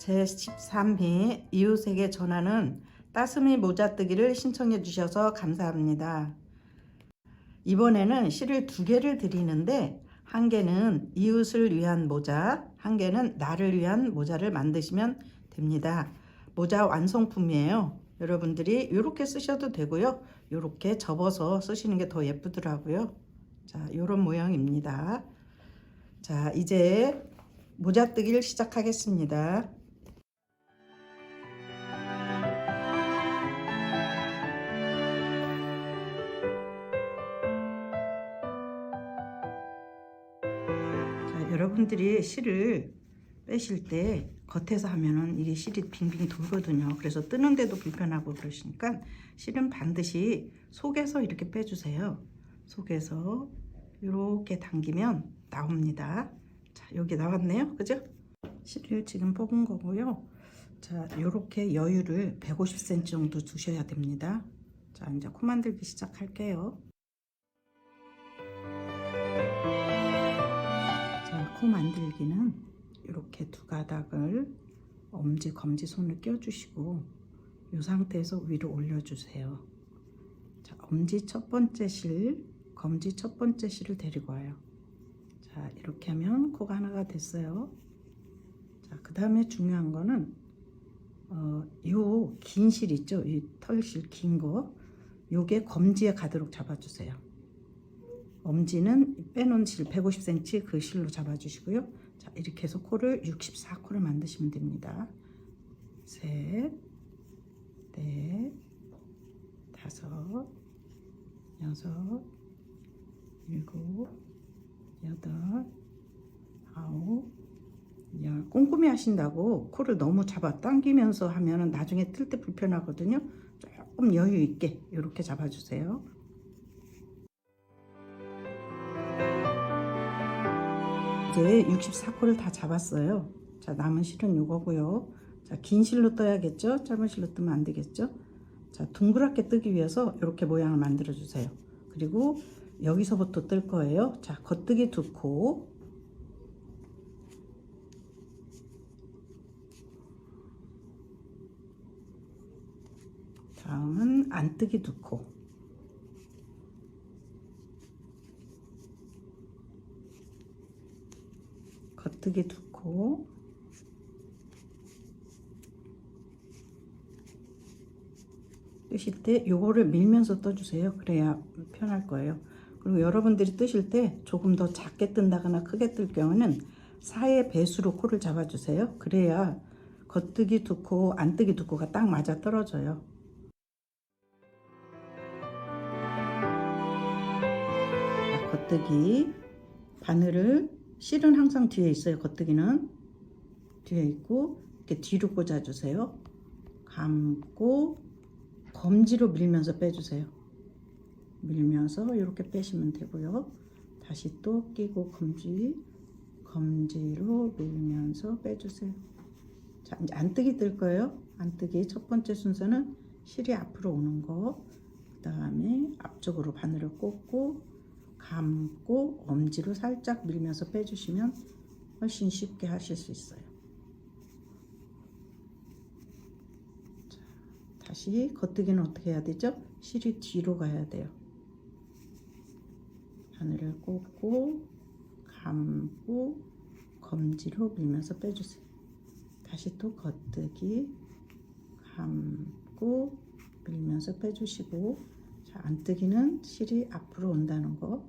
제13회 이웃에게 전하는 따스미 모자뜨기를 신청해 주셔서 감사합니다. 이번에는 실을 두 개를 드리는데 한 개는 이웃을 위한 모자, 한 개는 나를 위한 모자를 만드시면 됩니다. 모자 완성품이에요. 여러분들이 이렇게 쓰셔도 되고요. 이렇게 접어서 쓰시는 게 더 예쁘더라고요. 자, 이런 모양입니다. 자, 이제 모자뜨기를 시작하겠습니다. 여러분들이 실을 빼실 때 겉에서 하면은 이게 실이 빙빙 돌거든요. 그래서 뜨는데도 불편하고 그러시니까 실은 반드시 속에서 이렇게 빼주세요. 속에서 이렇게 당기면 나옵니다. 자, 여기 나왔네요. 그죠? 실을 지금 뽑은 거고요. 자, 이렇게 여유를 150cm 정도 두셔야 됩니다. 자, 이제 코 만들기 시작할게요. 자, 코 만들기는 이렇게 두 가닥을 엄지, 검지 손을 껴주시고 이 상태에서 위로 올려주세요. 자, 엄지 첫 번째 실, 검지 첫 번째 실을 데리고 와요. 자, 이렇게 하면 코가 하나가 됐어요. 자, 그 다음에 중요한 거는 어, 요긴 실 있죠? 이 털실 긴 거. 요게 검지에 가도록 잡아주세요. 엄지는 빼놓은 실 150cm 그 실로 잡아주시고요. 자, 이렇게 해서 코를 64코를 만드시면 됩니다. 셋, 넷, 다섯, 여섯, 일곱, 여덟, 아홉, 열. 꼼꼼히 하신다고 코를 너무 잡아 당기면서 하면은 나중에 틀 때 불편하거든요. 조금 여유 있게 이렇게 잡아주세요. 이제 64코를 다 잡았어요. 자, 남은 실은 요거고요. 자, 긴 실로 떠야겠죠? 짧은 실로 뜨면 안 되겠죠? 자, 둥그랗게 뜨기 위해서 이렇게 모양을 만들어 주세요. 그리고 여기서부터 뜰 거예요. 자, 겉뜨기 두 코. 다음은 안뜨기 두 코. 두 코. 뜨실 때 요거를 밀면서 떠주세요. 그래야 편할 거예요. 그리고 여러분들이 뜨실 때 조금 더 작게 뜬다거나 크게 뜰 경우는 사의 배수로 코를 잡아주세요. 그래야 겉뜨기 두 코, 안뜨기 두 코가 딱 맞아 떨어져요. 자, 겉뜨기 바늘을 실은 항상 뒤에 있어요. 겉뜨기는 뒤에 있고 이렇게 뒤로 꽂아주세요. 감고 검지로 밀면서 빼주세요. 밀면서 이렇게 빼시면 되고요. 다시 또 끼고 검지, 검지로 밀면서 빼주세요. 자, 이제 안뜨기 뜰 거예요. 안뜨기 첫 번째 순서는 실이 앞으로 오는 거. 그 다음에 앞쪽으로 바늘을 꽂고 감고 엄지로 살짝 밀면서 빼주시면 훨씬 쉽게 하실 수 있어요. 다시 겉뜨기는 어떻게 해야 되죠? 실이 뒤로 가야 돼요. 바늘을 꽂고 감고 검지로 밀면서 빼주세요. 다시 또 겉뜨기 감고 밀면서 빼주시고 자, 안뜨기는 실이 앞으로 온다는 거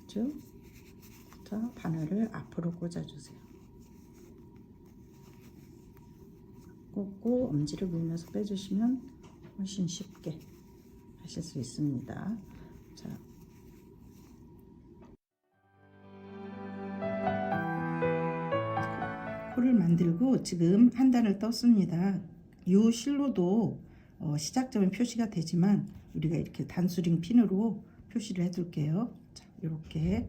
그죠? 자, 바늘을 앞으로 꽂아주세요. 꽂고 엄지를 밀면서 빼주시면 훨씬 쉽게 하실 수 있습니다. 자, 코를 만들고 지금 한 단을 떴습니다. 이 실로도 어, 시작점은 표시가 되지만 우리가 이렇게 단수링 핀으로 표시를 해둘게요. 자, 이렇게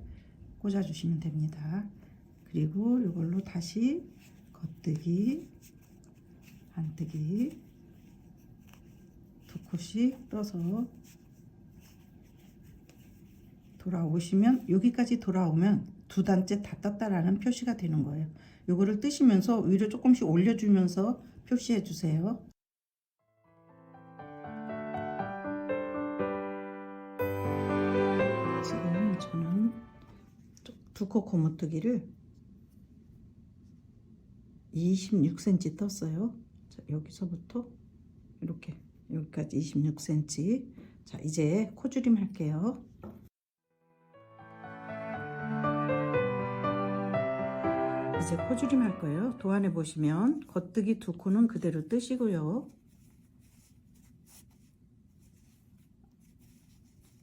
꽂아주시면 됩니다. 그리고 이걸로 다시 겉뜨기 안뜨기 두 코씩 떠서 돌아오시면 여기까지 돌아오면 두 단째 다 떴다라는 표시가 되는 거예요. 요거를 뜨시면서 위로 조금씩 올려주면서 표시해 주세요. 두코 고무뜨기를 26cm 떴어요. 자, 여기서부터 이렇게 여기까지 26cm. 자, 이제 코줄임 할게요. 이제 코줄임 할 거예요. 도안에 보시면 겉뜨기 두 코는 그대로 뜨시고요.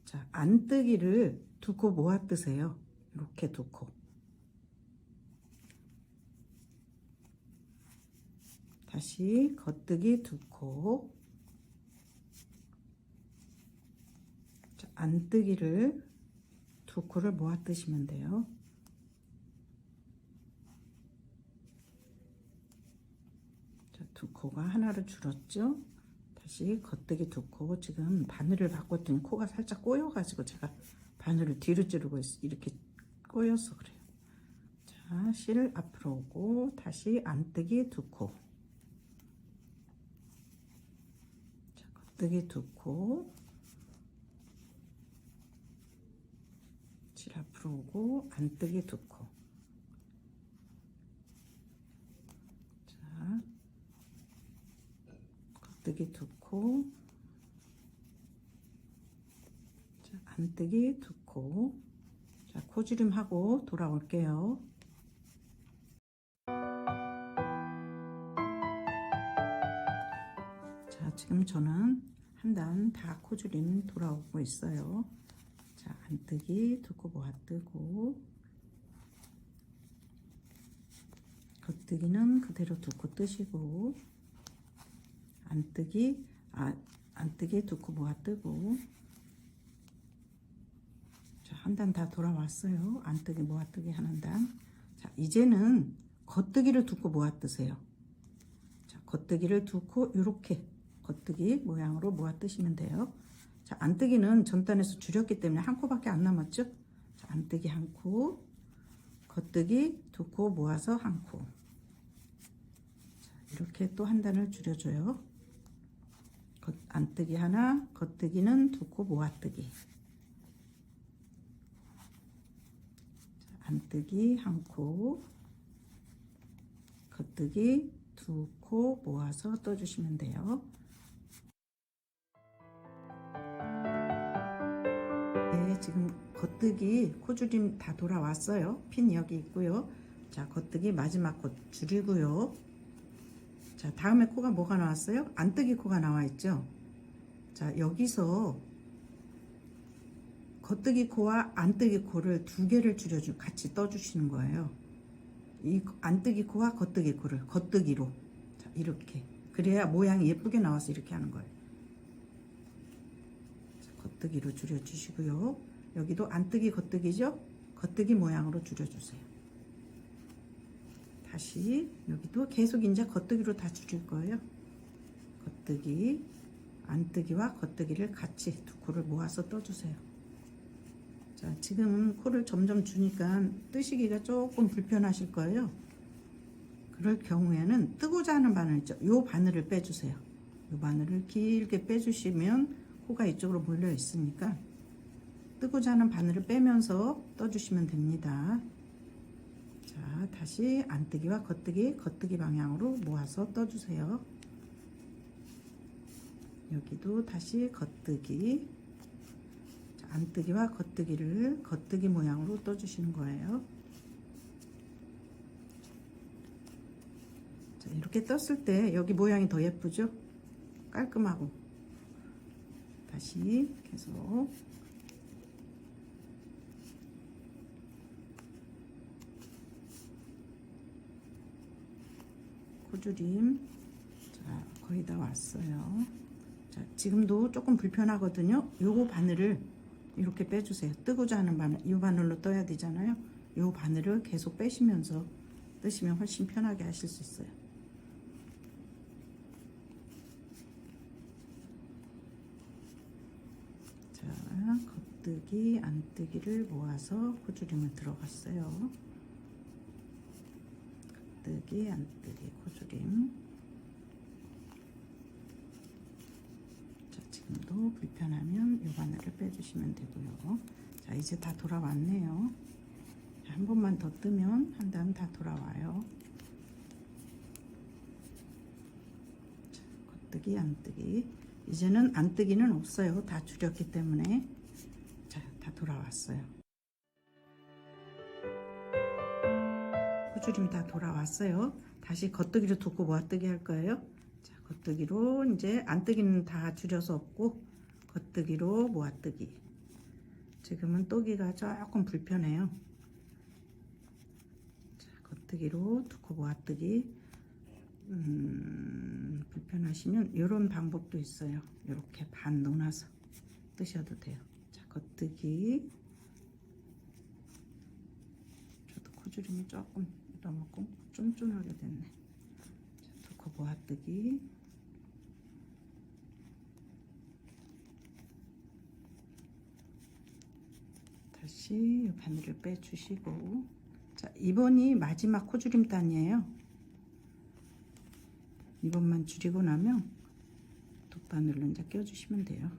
자, 안뜨기를 두 코 모아 뜨세요. 이렇게 두 코. 다시 겉뜨기 두 코. 자, 안뜨기를 두 코를 모아 뜨시면 돼요. 자, 두 코가 하나로 줄었죠? 다시 겉뜨기 두 코. 지금 바늘을 바꿨더니 코가 살짝 꼬여가지고 제가 바늘을 뒤로 찌르고 있, 이렇게 꼬여서 그래요. 자, 실 앞으로 오고 다시 안뜨기 두 코. 자, 겉뜨기 두 코. 실 앞으로 오고 안뜨기 두 코. 자, 겉뜨기 두 코. 자, 안뜨기 두 코. 자, 코주름 하고 돌아올게요. 자, 지금 저는 한 단 다 코줄임 돌아오고 있어요. 자, 안뜨기 두코 모아 뜨고 겉뜨기는 그대로 두코 뜨시고 안뜨기 아, 안뜨기 두코 모아 뜨고 자, 한 단 다 돌아왔어요. 안뜨기 모아 뜨기 하는 단. 자, 이제는 겉뜨기를 두코 모아 뜨세요. 자, 겉뜨기를 두코 이렇게 겉뜨기 모양으로 모아 뜨시면 돼요. 자, 안뜨기는 전단에서 줄였기 때문에 한 코밖에 안 남았죠? 자, 안뜨기 한 코, 겉뜨기 두 코 모아서 한 코. 자, 이렇게 또 한 단을 줄여줘요. 겉, 안뜨기 하나, 겉뜨기는 두 코 모아뜨기. 안뜨기 한 코, 겉뜨기 두 코 모아서 떠주시면 돼요. 네, 지금 겉뜨기 코줄임 다 돌아왔어요. 핀 여기 있고요. 자, 겉뜨기 마지막 코 줄이고요. 자, 다음에 코가 뭐가 나왔어요? 안뜨기 코가 나와 있죠. 자, 여기서 겉뜨기 코와 안뜨기 코를 두 개를 줄여주 같이 떠주시는 거예요. 이 안뜨기 코와 겉뜨기 코를 겉뜨기로 자, 이렇게 그래야 모양이 예쁘게 나와서 이렇게 하는 거예요. 겉뜨기로 줄여주시고요. 여기도 안뜨기 겉뜨기죠? 겉뜨기 모양으로 줄여주세요. 다시 여기도 계속 이제 겉뜨기로 다 줄일 거예요. 겉뜨기, 안뜨기와 겉뜨기를 같이 두 코를 모아서 떠주세요. 자, 지금 코를 점점 주니까 뜨시기가 조금 불편하실 거예요. 그럴 경우에는 뜨고자 하는 바늘 있죠? 요 바늘을 빼주세요. 요 바늘을 길게 빼주시면 코가 이쪽으로 몰려 있으니까 뜨고자 하는 바늘을 빼면서 떠주시면 됩니다. 자, 다시 안뜨기와 겉뜨기, 겉뜨기 방향으로 모아서 떠주세요. 여기도 다시 겉뜨기, 자, 안뜨기와 겉뜨기를 겉뜨기 모양으로 떠주시는 거예요. 자, 이렇게 떴을 때 여기 모양이 더 예쁘죠? 깔끔하고. 다시 계속 코줄임 자 거의 다 왔어요 자 지금도 조금 불편하거든요 요거 바늘을 이렇게 빼주세요 뜨고자 하는 바늘 이 바늘로 떠야 되잖아요 요 바늘을 계속 빼시면서 뜨시면 훨씬 편하게 하실 수 있어요 자 겉뜨기, 안뜨기를 모아서 코주림을 들어갔어요. 겉뜨기, 안뜨기, 코주림. 자, 지금도 불편하면 요 바늘을 빼주시면 되고요. 자, 이제 다 돌아왔네요. 자, 한 번만 더 뜨면 한 다음 다 돌아와요. 자, 겉뜨기, 안뜨기. 이제는 안뜨기는 없어요. 다 줄였기 때문에. 자, 다 돌아왔어요. 호주림 다 돌아왔어요. 다시 겉뜨기로 두고 모아뜨기 할 거예요. 자, 겉뜨기로 이제 안뜨기는 다 줄여서 없고 겉뜨기로 모아뜨기. 지금은 또기가 조금 불편해요. 자, 겉뜨기로 두고 모아뜨기. 음, 불편하시면 이런 방법도 있어요. 이렇게 반 놓아서 뜨셔도 돼요. 자, 겉뜨기. 저도 코주림이 조금 너무 꽁- 쫀쫀하게 됐네. 자, 두고 모아뜨기. 다시 바늘을 빼주시고 자 이번이 마지막 코주림 단이에요. 이번만 줄이고 나면 돗바늘로 이제 껴주시면 돼요.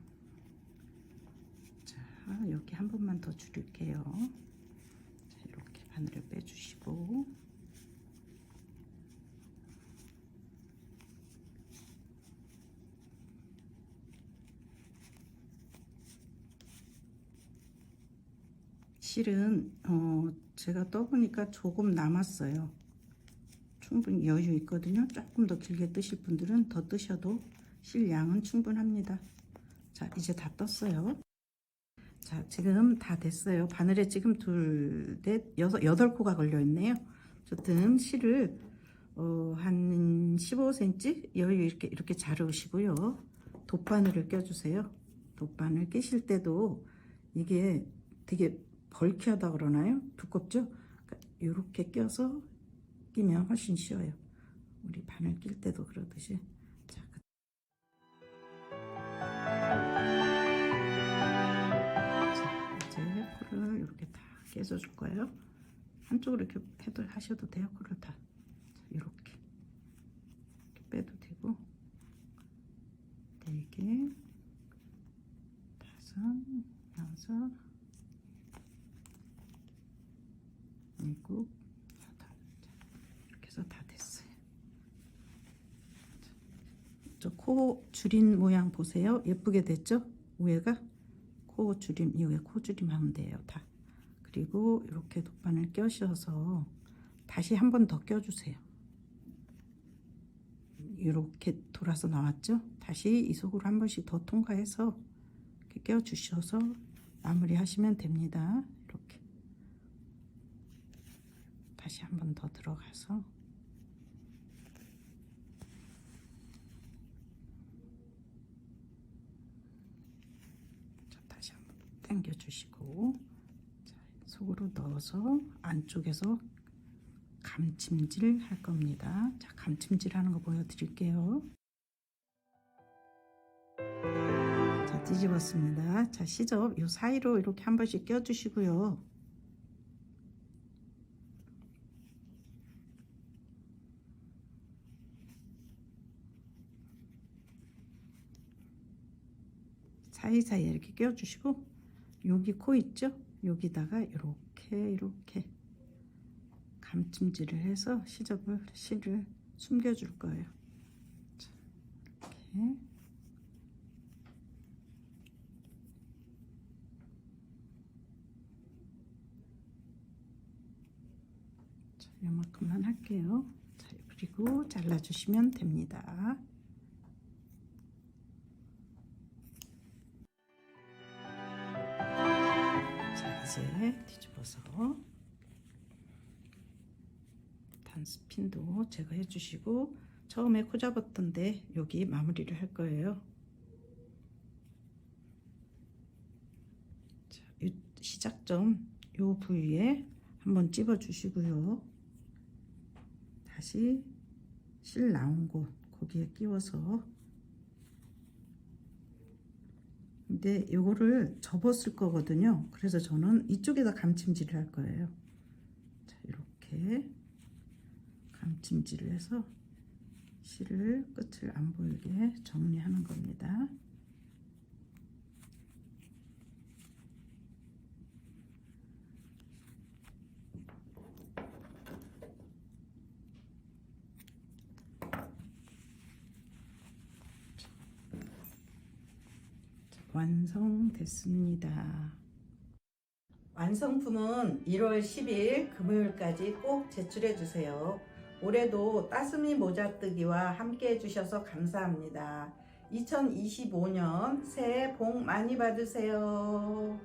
자 여기 한 번만 더 줄일게요. 자 이렇게 바늘을 빼주시고 실은 어 제가 떠보니까 조금 남았어요. 충분히 여유 있거든요. 조금 더 길게 뜨실 분들은 더 뜨셔도 실 양은 충분합니다. 자, 이제 다 떴어요. 자, 지금 다 됐어요. 바늘에 지금 둘, 넷, 여섯, 여덟 코가 걸려 있네요. 어쨌든 실을 어, 한 15cm 여유 이렇게 이렇게 자르시고요. 돗바늘을 껴주세요. 돗바늘 끼실 때도 이게 되게 벌키하다 그러나요? 두껍죠? 이렇게 껴서 끼면 훨씬 쉬워요. 우리 바늘 낄 때도 그러듯이. 자, 그- 자, 이제 코를 이렇게 다 깨져줄 거예요. 한쪽으로 이렇게 해도 하셔도 돼요. 코를 다. 자, 이렇게. 이렇게 빼도 되고. 네 개, 다섯, 여섯, 일곱, 여덟. 자, 이렇게 해서 다 됐어요. 저 코 줄인 모양 보세요. 예쁘게 됐죠? 위에가 코 줄임, 이게 코 줄임 하면 돼요. 다. 그리고 이렇게 돗바늘 껴셔서 다시 한 번 더 껴주세요. 이렇게 돌아서 나왔죠? 다시 이 속으로 한 번씩 더 통과해서 껴주셔서 마무리 하시면 됩니다. 이렇게. 다시 한 번 더 들어가서 자, 다시 한 번 당겨 주시고 자, 속으로 넣어서 안쪽에서 감침질 할 겁니다. 자, 감침질 하는 거 보여드릴게요. 자, 뒤집었습니다. 자, 시접 요 사이로 이렇게 한 번씩 껴주시고요. 사이사이에 이렇게 껴주시고 여기 코 있죠? 여기다가 이렇게 이렇게 감찜질을 해서 시접을 실을 숨겨줄 거예요. 자, 이렇게 자, 요만큼만 할게요. 자, 그리고 잘라주시면 됩니다. 이제 뒤집어서. 단스핀도 제거해 주시고 처음에 코 잡았던데 여기 마무리를 할 거예요. 자, 이 시작점 요 부위에 한번 찝어 주시고요. 다시 실 나온 곳 거기에 끼워서 근데 요거를 접었을 거거든요. 그래서 저는 이쪽에다 감침질을 할 거예요. 자, 이렇게 감침질을 해서 실을 끝을 안 보이게 정리하는 겁니다. 완성됐습니다. 완성품은 1월 10일 금요일까지 꼭 제출해 주세요. 올해도 따스미 모자뜨기와 함께 해주셔서 감사합니다. 2025년 새해 복 많이 받으세요.